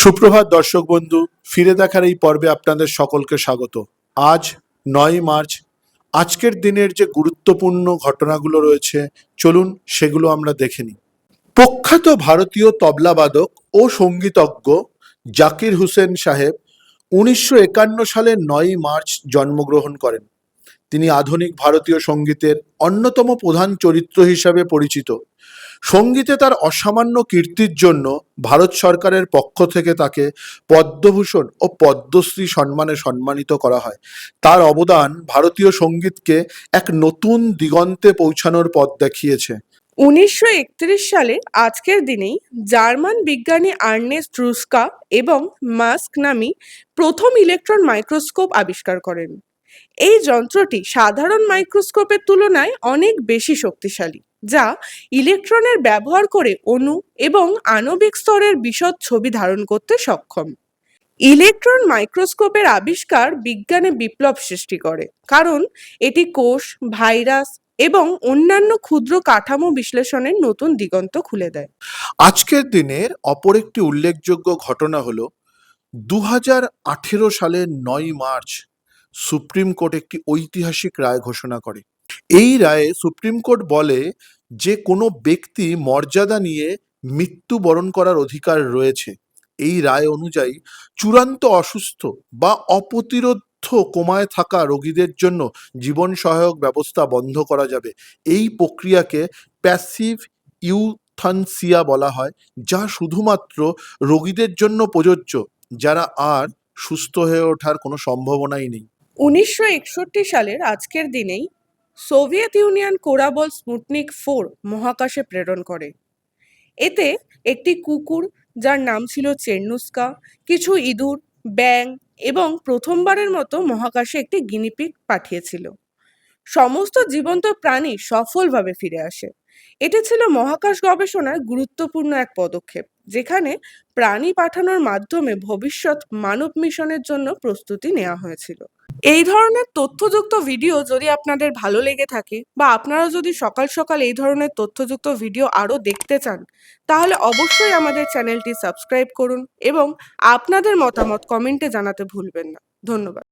সুপ্রভাত দর্শক বন্ধু, ফিরে দেখার এই পর্বে আপনাদের সকলকে স্বাগত। আজ নয় মার্চ। আজকের দিনের যে গুরুত্বপূর্ণ ঘটনাগুলো রয়েছে, চলুন সেগুলো আমরা দেখে নিই। প্রখ্যাত ভারতীয় তবলাবাদক ও সঙ্গীতজ্ঞ জাকির হুসেন সাহেব উনিশশো একান্ন সালের নয়ই মার্চ জন্মগ্রহণ করেন। তিনি আধুনিক ভারতীয় সঙ্গীতের অন্যতম প্রধান চরিত্র হিসাবে পরিচিত। সঙ্গীতে তার অসামান্য কীর্তির জন্য ভারত সরকারের পক্ষ থেকে তাকে পদ্মভূষণ ও পদ্মশ্রী সম্মানে সম্মানিত করা হয়। তার অবদান ভারতীয় সঙ্গীতকে এক নতুন দিগন্তে পৌঁছানোর পথ দেখিয়েছে। উনিশশো একত্রিশ সালে আজকের দিনেই জার্মান বিজ্ঞানী আর্নেস্ট রুস্কা এবং মাস্ক নামী প্রথম ইলেকট্রন মাইক্রোস্কোপ আবিষ্কার করেন। এই যন্ত্রটি সাধারণ মাইক্রোস্কোপের তুলনায় অনেক বেশি শক্তিশালী। যা ইলেকট্রনের ব্যবহার করে অণু এবং আণবিক স্তরের বিশদ ছবি ধারণ করতে সক্ষম। ইলেকট্রন মাইক্রোস্কোপের আবিষ্কার বিজ্ঞানে বিপ্লব সৃষ্টি করে, কারণ এটি কোষ, ভাইরাস এবং অন্যান্য ক্ষুদ্র কাঠামো বিশ্লেষণের নতুন দিগন্ত খুলে দেয়। আজকের দিনের অপর একটি উল্লেখযোগ্য ঘটনা হলো দু সালের নয় মার্চ সুপ্রিম কোর্ট একটি ঐতিহাসিক রায় ঘোষণা করে। এই রায়ে সুপ্রিম কোর্ট বলে যে কোনো ব্যক্তি মর্যাদা নিয়ে মৃত্যুবরণ করার অধিকার রয়েছে। এই রায় অনুযায়ী চূড়ান্ত অসুস্থ বা অপ্রতিরোধ কোমায় থাকা রোগীদের জন্য জীবন সহায়ক ব্যবস্থা বন্ধ করা যাবে। এই প্রক্রিয়াকে প্যাসিভ ইউথানসিয়া বলা হয়, যা শুধুমাত্র রোগীদের জন্য প্রযোজ্য, যারা আর সুস্থ হয়ে ওঠার কোনো সম্ভাবনাই নেই। উনিশশো একষট্টি সালের আজকের দিনেই Soviet Union Korabl Sputnik four মহাকাশে প্রেরণ করে। এতে একটি কুকুর, যার নাম ছিল চেরনুস্কা, কিছু ইঁদুর ব্যাং এবং প্রথমবারের মতো মহাকাশে একটি গিনিপিগ পাঠিয়েছিল। সমস্ত জীবন্ত প্রাণী সফলভাবে ফিরে আসে। এটি ছিল মহাকাশ গবেষণার গুরুত্বপূর্ণ এক পদক্ষেপ, যেখানে প্রাণী পাঠানোর মাধ্যমে ভবিষ্যৎ মানব মিশনের জন্য প্রস্তুতি নেওয়া হয়েছিল। এই ধরনের তথ্যযুক্ত ভিডিও যদি আপনাদের ভালো লেগে থাকে বা আপনারা যদি সকাল সকাল এই ধরনের তথ্যযুক্ত ভিডিও আরও দেখতে চান, তাহলে অবশ্যই আমাদের চ্যানেলটি সাবস্ক্রাইব করুন এবং আপনাদের মতামত কমেন্টে জানাতে ভুলবেন না। ধন্যবাদ।